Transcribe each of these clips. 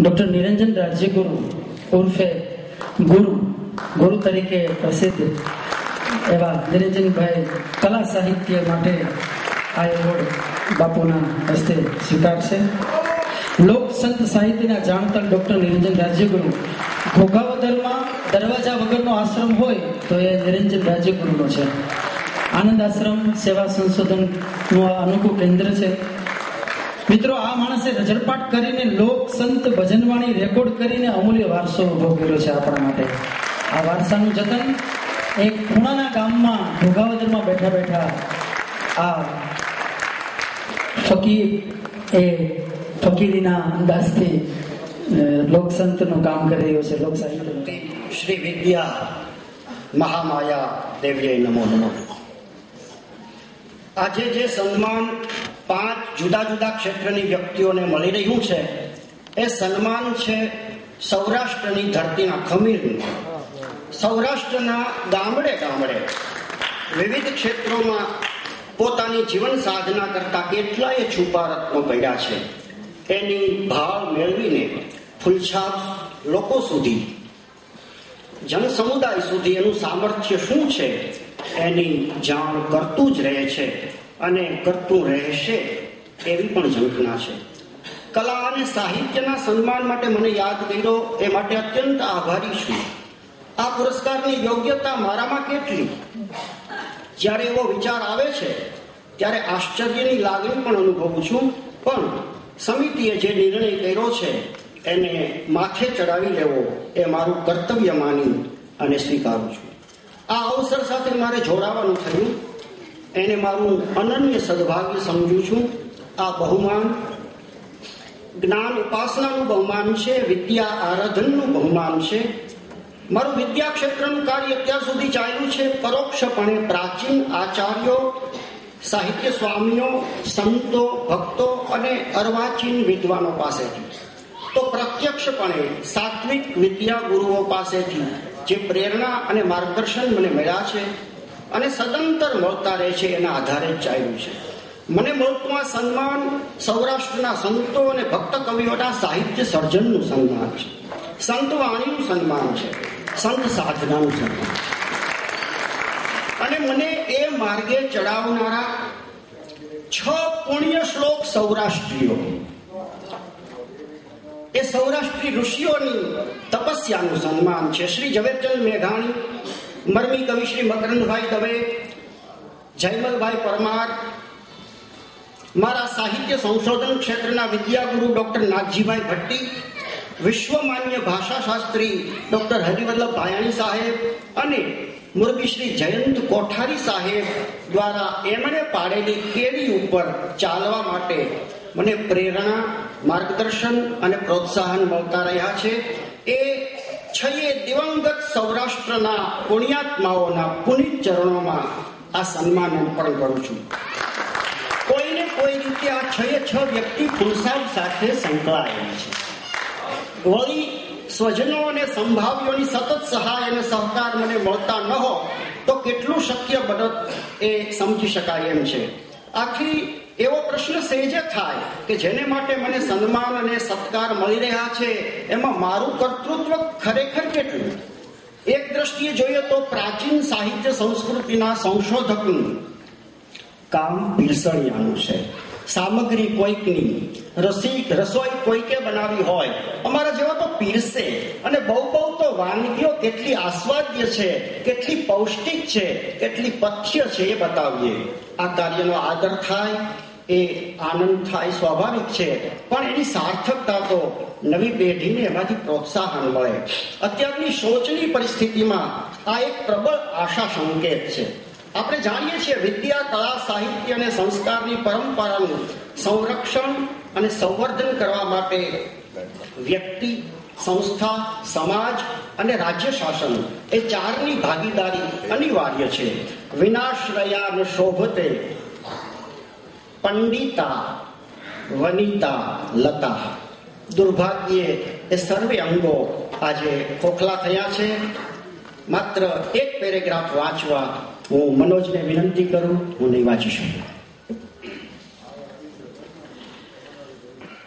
Doctor નિરંજન રાજ્યગુરુ ઉર્ફે ગુરુ ગુરુ તરીકે પ્રસિદ્ધ એવા નિરંજનભાઈ કલા સાહિત્ય માટે આ એવોર્ડ બાપુના હસ્તે સ્વીકારશે. લોક સંત સાહિત્યના જાણતા ડોક્ટર નિરંજન રાજ્યગુરુ, ઘોઘાવદરમાં દરવાજા વગરનો આશ્રમ હોય તો એ નિરંજન રાજ્યગુરુનો છે. આનંદ આશ્રમ સેવા સંશોધનનું આ અનોખું કેન્દ્ર છે. મિત્રો, આ માણસે રજળપાટ કરીને લોક સંત ભજનવાણી રેકોર્ડ કરીને અમૂલ્ય વારસો ઊભો કર્યો છે આપણા માટે. આ વારસાનું જતન એક ખૂણાના ગામમાં ઘોઘાવદરમાં બેઠા બેઠા આ ફકીર એ ફકીરીના અંદાજથી લોકસંતનું કામ કરી રહ્યો છે. લોક શ્રી વિદ્યા મહામાયા દેવીએ નમો નમો. આજે જે સન્માન પાંચ જુદા જુદા ક્ષેત્રની વ્યક્તિઓને મળી રહ્યું છે, એ સન્માન છે સૌરાષ્ટ્રની ધરતીના ખમીરનું. સૌરાષ્ટ્રના ગામડે ગામડે વિવિધ ક્ષેત્રોમાં પોતાની જીવન સાધના કરતા કેટલાય છુપા રત્નો પડ્યા છે. એની ભાવ મેળવીને ફૂલછાપ લોકો સુધી જન સમુદાય સુધી એનું સામર્થ્ય શું છે એની જાણ કરતું જ રહે છે અને કરતું રહેશે એવી પણ ઝંખના છે. કલા અને સાહિત્યના સન્માન માટે મને યાદ કર્યો, એ માટે અત્યંત આભારી છું. આ પુરસ્કારની યોગ્યતા મારામાં કેટલી? જ્યારે એવો વિચાર આવે છે, ત્યારે આશ્ચર્યની લાગણી પણ અનુભવું છું, પણ સમિતિએ જે નિર્ણય કર્યો છે, એને માથે ચડાવી લેવો એ મારું કર્તવ્ય માની અને સ્વીકારું છું. આ અવસર સાથે મારે જોડાવાનું થયું. એને મારું અનન્ય સદભાગ્ય સમજું છું. આ બહુમાન, જ્ઞાન ઉપાસનાનું બહુમાન છે, વિદ્યા આરાધનનું બહુમાન છે. મારું વિદ્યા ક્ષેત્રનું કાર્ય અત્યાર સુધી ચાલ્યું છે. પરોક્ષપણે પ્રાચીન આચાર્યો, સાહિત્ય સ્વામીઓ, સંતો, ભક્તો અને અર્વાચીન વિદ્વાનો પાસેથી. તો પ્રત્યક્ષપણે સાત્વિક વિદ્યા ગુરુઓ પાસેથી જે પ્રેરણા અને માર્ગદર્શન મને મળ્યા છે અને સદંતર મળતા રહે છે એના આધારે જ ચાલ્યું છે. મને મળતું આ સન્માન સૌરાષ્ટ્રના સંતો અને ભક્ત કવિઓના સાહિત્ય સર્જનનું સન્માન છે. સંત વાણીનું સન્માન છે. સંત સાધનાનું સન્માન અને મને એ માર્ગે ચડાવનારા છ પુણ્ય શ્લોક સૌરાષ્ટ્રીયો એ સૌરાષ્ટ્રી ઋષિઓની તપસ્યાનું સન્માન છે. શ્રી ઝવેરચંદ મેઘાણી, મરમી કવિ શ્રી મકરંદભાઈ દવે, જયમલભાઈ પરમાર, મારા સાહિત્ય સંશોધન ક્ષેત્રના વિદ્યાગુરુ ડોક્ટર નાથજીભાઈ ભટ્ટી, વિશ્વમાન્ય ભાષાશાસ્ત્રી ડોક્ટર હરિવલ્લભ ભાયાણી સાહેબ અને મુરબી શ્રી જયંત કોઠારી સાહેબ દ્વારા એમણે પાડેલી કેરી ઉપર ચાલવા માટે મને પ્રેરણા, માર્ગદર્શન અને પ્રોત્સાહન મળતા રહ્યા છે. એ છયે દિવંગત સૌરાષ્ટ્રના પુણ્યાત્માઓના પુનિત ચરણોમાં આ સન્માન અર્પણ કરું છું. કોઈને કોઈ રીતે આ છયે છ વ્યક્તિ પુરુષાર્થ સાથે સંકળાયેલી છે. વળી સ્વજનો અને સંભાવ્યોની સતત સહાય અને સહકાર મને મળતા ન હો તો કેટલું શક્ય બનત એ સમજી શકાય એમ છે. આખી એવો પ્રશ્ન સહેજે થાય કે જેને માટે મને સન્માન અને સત્કાર મળી રહ્યા છે, એમાં મારું કર્તૃત્વ ખરેખર કેટલું એક દ્રષ્ટિએ જોઈએ તો પ્રાચીન સાહિત્ય સંસ્કૃતિના સંશોધકનું કામ પીરસણિયાનું છે. સામગ્રી કોઈકની રસી રસોઈ કોઈકે બનાવી હોય, અમારા જેવા તો પીરસે. અને બહુ બહુ તો વાનગીઓ કેટલી આસ્વાદ્ય છે, કેટલી પૌષ્ટિક છે, કેટલી પથ્ય છે એ બતાવીએ. આ કાર્યનો આદર થાય એ આનંદ થાય, સ્વાભાવિક છે. પણ એની સાર્થકતા તો નવી પેઢીને એમાંથી પ્રોત્સાહન મળે. અત્યારની શોચની પરિસ્થિતિમાં આ એક પ્રબળ આશા સંકેત છે. આપણે જાણીએ છીએ વિદ્યા, કળા, સાહિત્ય અને સંસ્કારની પરંપરાનું સંરક્ષણ અને સંવર્ધન કરવા માટે વ્યક્તિ, સંસ્થા, સમાજ અને રાજ્ય શાસન એ ચારની ભાગીદારી અનિવાર્ય છે. વિનાશ્રયા શોભતે પંડિતા, વનિતા, લતા. દુર્ભાગ્યે એ સર્વે અંગો આજે ખોખલા થયા છે. માત્ર એક પેરેગ્રાફ વાંચવા હું મનોજને વિનંતી કરું, હું નહીં વાંચી શકું.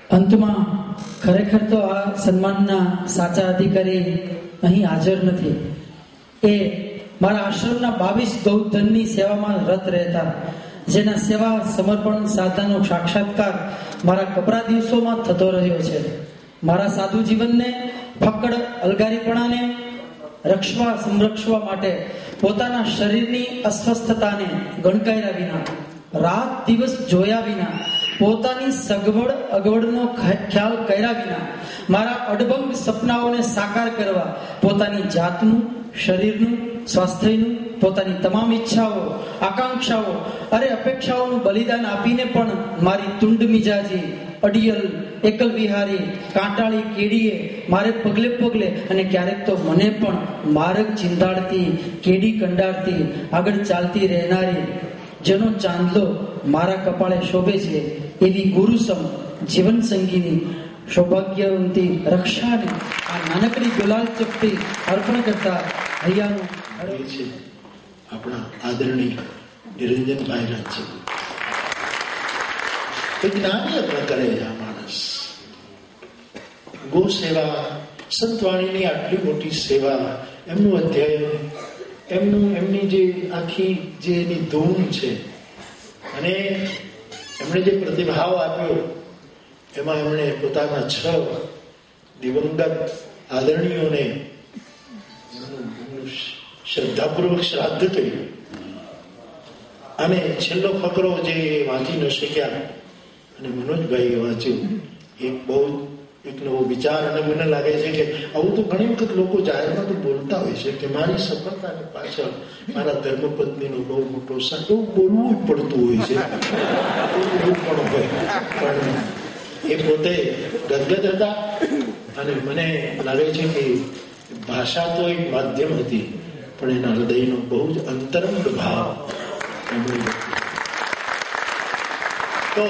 અંતમાં ખરેખર તો આ સન્માનના સાચા અધિકારી અહીં હાજર નથી. એ મારા આશ્રમના બાવીસ ગૌધનની સેવામાં રત રહેતા જેના સેવા, સમર્પણ, સાધનાનો સાક્ષાત્કાર મારા કપરા દિવસોમાં થતો રહ્યો છે. મારા સાધુ જીવનને ફક્કડ અલગારીપણાને રક્ષવા, સંરક્ષવા માટે પોતાના શરીરની અસ્વસ્થતાને ગણકાર્યા વિના, રાત દિવસ જોયા વિના, પોતાની સગવડ, અગવડનો ખ્યાલ કર્યા વિના, મારા અડબંગ સપનાઓને સાકાર કરવા પોતાની જાતનું શરીરનું, સ્વાસ્થ્યનું, પોતાની તમામ ઈચ્છાઓ, આકાંક્ષાઓ, અરે અપેક્ષાઓનું બલિદાન આપીને પણ મારી તુંડ મિજાજી, અડિયલ, એકલ વિહારી, કાંટાળી કેડીએ મારે પગલે પગલે અને ક્યારેક તો મને પણ માર્ગ ચિંતાડતી, કેડી કંડારતી, આગળ ચાલતી રહેનારી, જેનો ચાંદલો મારા કપાળે શોભે છે, એવી ગુરુસમ જીવન સંગીની સૌભાગ્યવંતી રક્ષાને આ નાનકડી ગુલાલ ચપટી અર્પણ કરતા હૈયાનું છે આપણા આદરણીય નિરંજનભાઈ રાજ્ય એ જ્ઞાની યત્ન કરે છે આ માણસ. ગો સેવા સંતવાણીની આટલી મોટી સેવા, એમનું અધ્યયન, એમનું, એમની જે આખી જે એની ધૂમ છે, અને એમણે જે પ્રતિભાવ આપ્યો એમાં એમણે પોતાના છ દિવંગત આદરણીઓને શ્રદ્ધાપૂર્વક શ્રાદ્ધ કર્યું. અને છેલ્લો ફકરો જે વાંચી ન શક્યા, અને મનોજભાઈએ વાંચ્યું, એક બહુ એક નવો વિચાર અને મને લાગે છે કે આવું તો ઘણી વખત લોકો જાહેરમાં તો બોલતા હોય છે કે મારી સફળતાની પાછળ મારા ધર્મપત્નીનો બહુ મોટો સાથ, એવું બોલવું જ પડતું હોય છે. એવું પણ હોય. પણ એ પોતે ગદગદ હતા અને મને લાગે છે કે ભાષા તો એક માધ્યમ હતી, પણ એના હૃદયનો બહુ જ અંતરંગ ભાવ તો